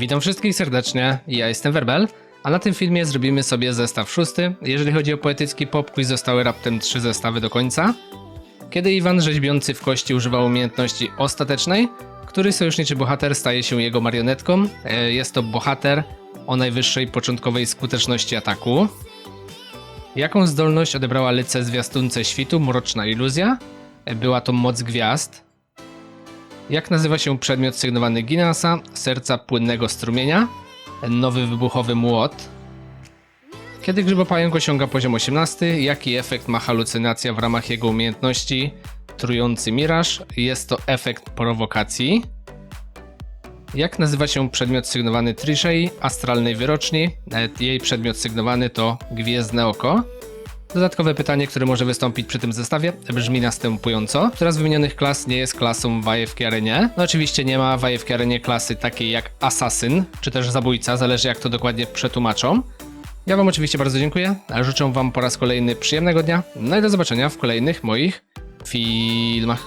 Witam wszystkich serdecznie, ja jestem Werbel, a na tym filmie zrobimy sobie zestaw szósty. Jeżeli chodzi o poetycki pop zostały raptem trzy zestawy do końca. Kiedy Iwan rzeźbiący w kości używał umiejętności ostatecznej, który sojuszniczy bohater staje się jego marionetką. E, Jest to bohater o najwyższej początkowej skuteczności ataku. Jaką zdolność odebrała Lyce zwiastunce świtu Mroczna Iluzja? E, Była to moc gwiazd. Jak nazywa się przedmiot sygnowany Guinnessa, serca płynnego strumienia? Nowy wybuchowy młot. Kiedy grzybopająk osiąga poziom 18, jaki efekt ma halucynacja w ramach jego umiejętności? Trujący miraż. Jest to efekt prowokacji. Jak nazywa się przedmiot sygnowany Trishei, astralnej wyroczni? Jej przedmiot sygnowany to Gwiezdne Oko. Dodatkowe pytanie, które może wystąpić przy tym zestawie, brzmi następująco. Która z wymienionych klas nie jest klasą w AFK Arenie? No oczywiście nie ma w AFK Arenie klasy takiej jak Assassin, czy też Zabójca, zależy jak to dokładnie przetłumaczą. Ja wam oczywiście bardzo dziękuję, życzę wam po raz kolejny przyjemnego dnia, no i do zobaczenia w kolejnych moich filmach.